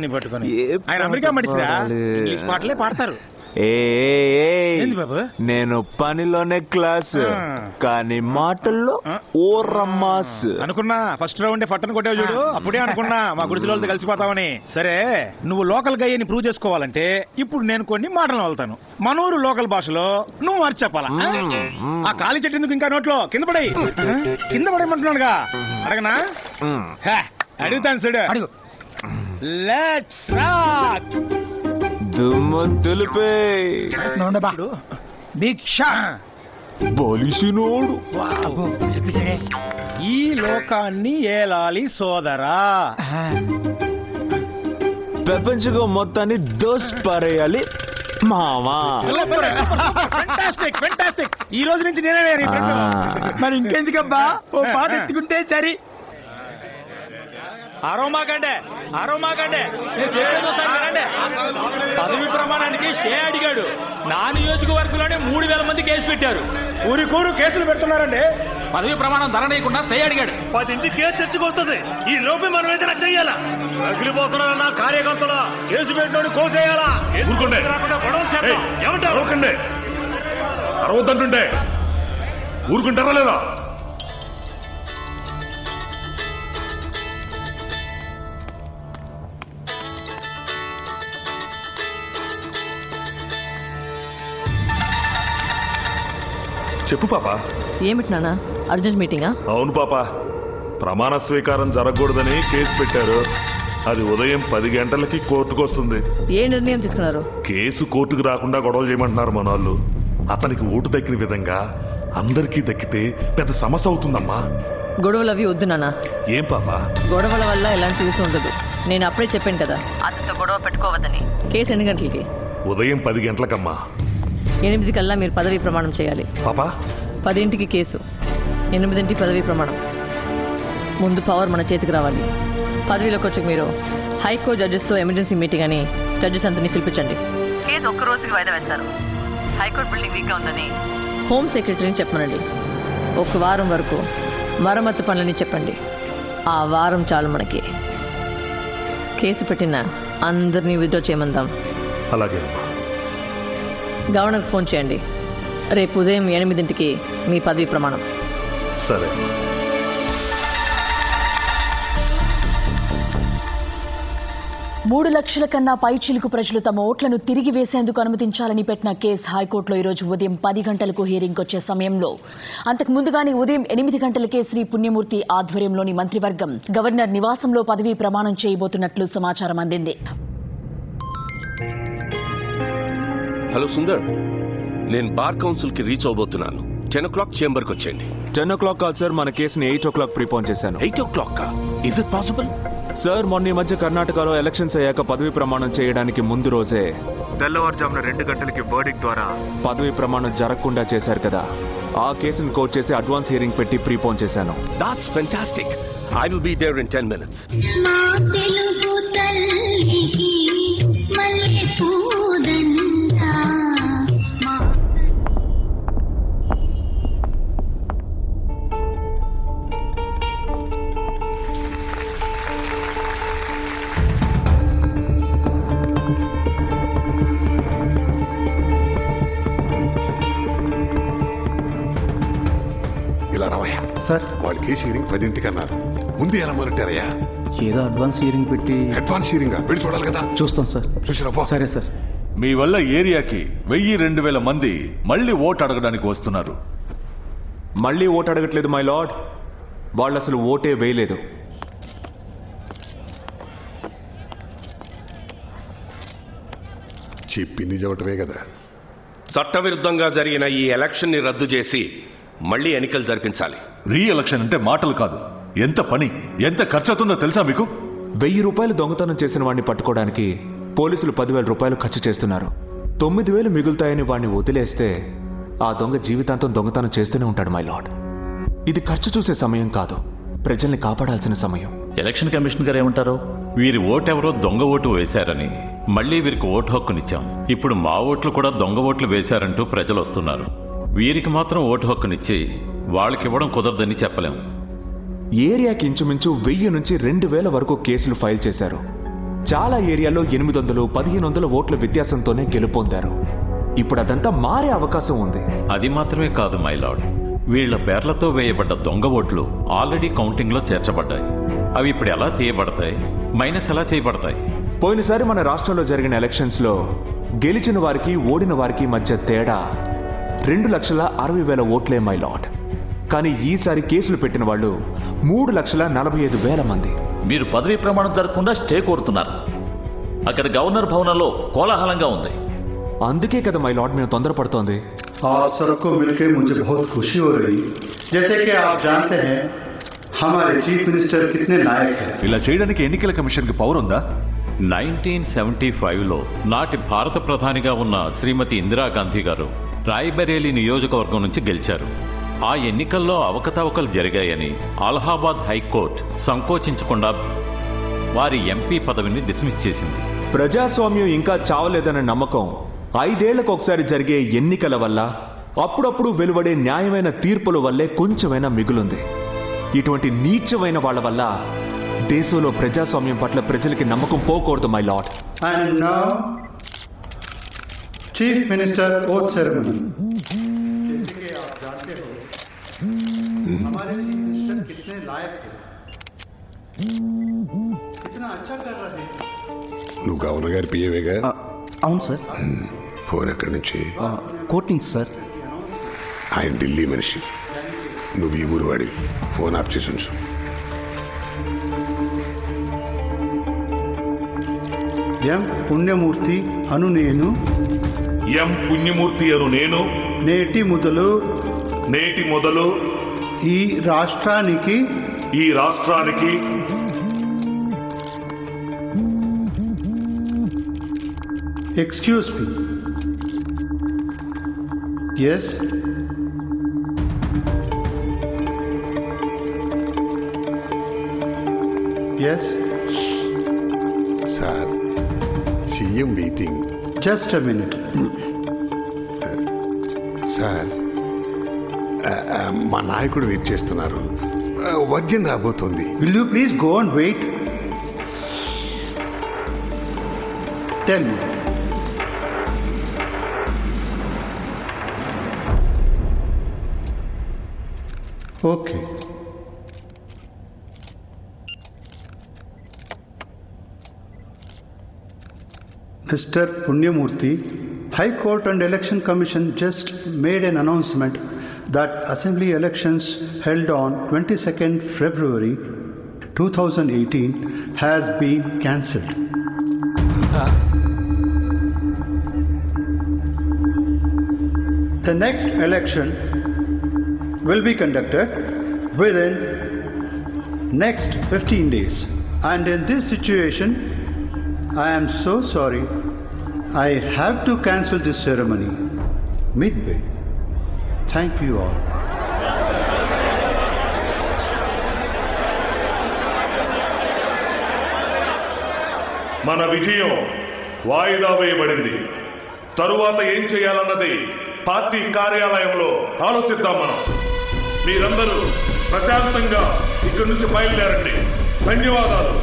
ని పట్టుకొని. ఏ ఆయన అమెరికా మడిసిరా పాడాలి? ఇంగ్లీష్ పాటలే పాడతారు. ఏ ఏ, ఏ. ఏంది బాబు? నేను పనిలోనే క్లాస్ ఆ. కానీ మాటల్లో ఆ. ఓరమ్మాస్ అనుకున్నా ఫస్ట్ రౌండ్ పట్టణ కొట్టావు చూడు. అప్పుడే అనుకున్నా మా గుడిసెల వాళ్ళతో కలిసిపోతామని. సరే నువ్వు లోకల్ గయ్యని ప్రూవ్ చేసుకోవాలంటే ఇప్పుడు నేను కొన్ని మాటలు వెళ్తాను మనూరు లోకల్ భాషలో నువ్వు మార్చి చెప్పాలా మ్మ్. ఆ ఖాళీ చెట్టు ఎందుకు ఇంకా నోట్లో? కింద పడే కింద పడేయమంటున్నాడుగా. అడగనా. హే, అడుగుతాను చూడు. అడుగు. లెట్స్ రాక్ దుమ్ము దులిపే. నోండబా బిగ్ షాట్ బలిసినోడు. ఈ లోకాన్ని ఏలాలి సోదరా. ప్రపంచకం మొత్తాన్ని దోస్ పారేయాలి మావా ఈ రోజు నుంచి నేనే. మరి ఇంకెందుకబ్బా? ఓ పాట ఎత్తుకుంటే సరి. అరోమాకండే అరోమాకండే నేను చెప్పేది వినండి. పదవి ప్రమాణానికి స్టే అడిగాడు. నా నియోజకవర్గంలోనే మూడు వేల మంది కేసు పెట్టారు. ఊరి కూరు కేసులు పెడుతున్నారండి. పదవి ప్రమాణం ధరనీయకుండా స్టే అడిగాడు. పదింటి కేసు తెచ్చుకొస్తుంది. ఈ లోపే మనం ఏదైనా చెయ్యాలా? రగిలిపోతున్నారన్న కార్యకర్తలు కేసు పెట్టినోడు కోసేయాలా? ఊరుకోండి. చేద్దాం. అరవకండి అరవద్దంటుంటే. ఊరుకుంటారా లేదా? చెప్పు పాప. ఏమిటి నాన్న? అర్జెంట్ మీటింగా? అవును పాప. ప్రమాణ స్వీకారం జరగకూడదని కేసు పెట్టారు. అది ఉదయం పది గంటలకి కోర్టుకు వస్తుంది. ఏ నిర్ణయం తీసుకున్నారు? కేసు కోర్టుకు రాకుండా గొడవలు చేయమంటున్నారు మన వాళ్ళు అతనికి ఓటు దక్కిన విధంగా అందరికీ దక్కితే పెద్ద సమస్య అవుతుందమ్మా. గొడవలు అవి వద్దు నాన్న. ఏం పాప? గొడవల వల్ల ఎలాంటి యూస్ ఉండదు. నేను అప్పుడే చెప్పాను కదా అతనితో గొడవ పెట్టుకోవద్దని. కేసు ఎన్ని గంటలకి? ఉదయం పది గంటలకమ్మా. ఎనిమిది కల్లా మీరు పదవీ ప్రమాణం చేయాలి. పాపా? పదింటికి కేసు. ఎనిమిదింటి పదవీ ప్రమాణం. ముందు పవర్ మన చేతికి రావాలి. పదవిలోకి వచ్చి మీరు హైకోర్టు జడ్జెస్తో ఎమర్జెన్సీ మీటింగ్ అని జడ్జెస్ అంతని పిలిపించండి. కేసు ఒక్క రోజుకి వాయిదా వేస్తారు. హైకోర్టు బిల్డింగ్ వీక్గా ఉందని. హోమ్ సెక్రటరీని చెప్పమనండి. ఒక వారం వరకు మరమ్మతు పనులని చెప్పండి. ఆ వారం చాలు మనకి. కేసు పెట్టిన అందరినీ విత్డ్రా చేయమందాం. అలాగే అమ్మా. గవర్నర్కి ఫోన్ చేయండి. రేపు ఉదయం ఎనిమిదింటికి మీ పదవి ప్రమాణం. సరే. మూడు లక్షల కన్నా పైచిలుకు ప్రజలు తమ ఓట్లను తిరిగి వేసేందుకు అనుమతించాలని పెట్టిన కేసు హైకోర్టులో ఈరోజు ఉదయం పది గంటలకు హియరింగ్ వచ్చే సమయంలో. అంతకు ముందుగానే ఉదయం ఎనిమిది గంటలకే శ్రీ పుణ్యమూర్తి ఆధ్వర్యంలోని మంత్రివర్గం గవర్నర్ నివాసంలో పదవీ ప్రమాణం చేయబోతున్నట్లు సమాచారం అందింది. హలో సుందర్. నేను బార్ కౌన్సిల్కి రీచ్ అవబోతున్నాను. టెన్ ఓ క్లాక్ చేంబర్కి వచ్చేయండి. టెన్ ఓ క్లాక్ కాదు సార్ మన కేసుని ఎయిట్ ఓ క్లాక్ ప్రీపోన్ చేశాను. Eight o'clock? Is it possible sir మొన్న ఈ మధ్య కర్ణాటకలో ఎలక్షన్స్ అయ్యాక పదవి ప్రమాణం చేయడానికి ముందు రోజే తెల్లవారుజామున రెండు గంటలకి వర్డిక్ ద్వారా పదవి ప్రమాణం జరగకుండా చేశారు కదా. ఆ కేసును కోర్టు చేసి అడ్వాన్స్ హియరింగ్ పెట్టి ప్రీపోన్ చేశాను. That's fantastic I will be there in ten minutes case hearing పదింటికి అన్నారు ముందు ఎలా మొదలెట్టారయ్యా? ఏదో అడ్వాన్స్ హియరింగ్ పెట్టి అడ్వాన్స్ హీరింగ్ వెళ్ళి చూడాలి కదా. చూస్తాం సార్. చూసిరా. సరే సార్. మీ వల్ల ఏరియాకి వెయ్యి రెండు వేల మంది మళ్ళీ ఓటు అడగడానికి వస్తున్నారు. మళ్ళీ ఓటు అడగట్లేదు మై లార్డ్. వాళ్ళు అసలు ఓటే వేయలేదు. చెప్పింది చెప్పటమే కదా. చట్టవిరుద్ధంగా జరిగిన ఈ ఎలక్షన్ని రద్దు చేసి మళ్ళీ ఎన్నికలు జరిపించాలి. రీ ఎలక్షన్ అంటే మాటలు కాదు. ఎంత పని ఎంత ఖర్చు అవుతుందో తెలుసా మీకు? వెయ్యి రూపాయలు దొంగతనం చేసిన వాడిని పట్టుకోవడానికి పోలీసులు పదివేల రూపాయలు ఖర్చు చేస్తున్నారు. తొమ్మిది వేలు మిగులుతాయని వాడిని వదిలేస్తే ఆ దొంగ జీవితాంతం దొంగతనం చేస్తూనే ఉంటాడు మై లార్డ్. ఇది ఖర్చు చూసే సమయం కాదు. ప్రజల్ని కాపాడాల్సిన సమయం. ఎలక్షన్ కమిషన్ గారు ఏమంటారు? వీరి ఓటెవరో దొంగ ఓటు వేశారని మళ్ళీ వీరికి ఓటు హక్కునిచ్చాం. ఇప్పుడు మా ఓట్లు కూడా దొంగ ఓట్లు వేశారంటూ ప్రజలు వస్తున్నారు. వీరికి మాత్రం ఓటు హక్కునిచ్చి వాళ్ళకి ఇవ్వడం కుదరదని చెప్పలేం. ఏరియాకి ఇంచుమించు వెయ్యి నుంచి రెండు వేల వరకు కేసులు ఫైల్ చేశారు. చాలా ఏరియాలో ఎనిమిది వందలు పదిహేను వందల ఓట్ల వ్యత్యాసంతోనే గెలుపొందారు ఇప్పుడు అదంతా మారే అవకాశం ఉంది. అది మాత్రమే కాదు మైలాడ్ వీళ్ళ పేర్లతో వేయబడ్డ దొంగ ఓట్లు ఆల్రెడీ కౌంటింగ్లో చేర్చబడ్డాయి. అవి ఇప్పుడు ఎలా తీయబడతాయి? మైనస్ ఎలా చేయబడతాయి? పోయినసారి మన రాష్ట్రంలో జరిగిన ఎలక్షన్స్లో గెలిచిన వారికి ఓడిన వారికి మధ్య తేడా రెండు లక్షల అరవై వేల ఓట్లే మై లాట్ కానీ ఈసారి కేసులు పెట్టిన వాళ్ళు మూడు లక్షల నలభై ఐదు వేల మంది మీరు పదవీ ప్రమాణం జరగకుండా స్టే కోరుతున్నారు అక్కడ గవర్నర్ భవనంలో కోలాహలంగా ఉంది అందుకే కదా మై లాట్ మేము తొందరపడుతోంది आप सबको मिलकर मुझे बहुत खुशी हो रही जैसे कि आप जानते हैं हमारे चीफ मिनिस्टर कितने नायक हैं ఇలా చేయడానికి ఎన్నికల కమిషన్కి పవర్ ఉందా నైన్టీన్ సెవెంటీ ఫైవ్లో నాటి భారత ప్రధానిగా ఉన్న శ్రీమతి ఇందిరాగాంధీ గారు రాయ్బరేలీ నియోజకవర్గం నుంచి గెలిచారు. ఆ ఎన్నికల్లో అవకతవకలు జరిగాయని అలహాబాద్ హైకోర్టు సంకోచించకుండా వారి ఎంపీ పదవిని డిస్మిస్ చేసింది. ప్రజాస్వామ్యం ఇంకా చావలేదన్న నమ్మకం ఐదేళ్ళకు ఒకసారి జరిగే ఎన్నికల వల్ల అప్పుడప్పుడు వెలువడే న్యాయమైన తీర్పుల వల్లే కొంచెమైనా మిగులుంది. ఇటువంటి నీచమైన వాళ్ళ వల్ల దేశంలో ప్రజాస్వామ్యం పట్ల ప్రజలకి నమ్మకం పోకూడదు my lord chief minister oath ceremony जैसे कि आप जानते हो हमारे चीफ मिनिस्टर कितने लायक हैं कितना अच्छा कर रहे हैं నువ్వు గవర్నర్ గారి పిఏవేగా అవును సార్ ఫోన్ ఎక్కడి నుంచి కోర్ట్ నుంచి సార్ ఆయన ఢిల్లీ మనిషి నువ్వు ఈ ఊరు వాడి ఫోన్ ఆఫ్ చేసి ఉంచు ఎం పుణ్యమూర్తి అను నేను ఎం పుణ్యమూర్తి అను నేను? నేటి మొదలు నేటి మొదలు ఈ రాష్ట్రానికి ఈ రాష్ట్రానికి excuse me. S. S. Sir CM meeting. Just a minute. Sir మా నాయకుడు వెయిట్ చేస్తున్నారు. వర్జన్ రాబోతోంది. Will you please go and wait ten okay mister Punyamurthy High Court and Election Commission just made an announcement that Assembly elections held on 22nd February 2018 has been cancelled. The next election will be conducted within next 15 days. And in this situation, I am so sorry. I have to cancel this ceremony midway. Thank you all. మన విజయం వాయిదా వేయబడింది తరువాత ఏం చేయాలన్నది party కార్యాలయంలో ఆలోచిద్దాం మనం మీరందరూ ప్రశాంతంగా ఇక్కడి నుంచి బయలుదేరండి ధన్యవాదాలు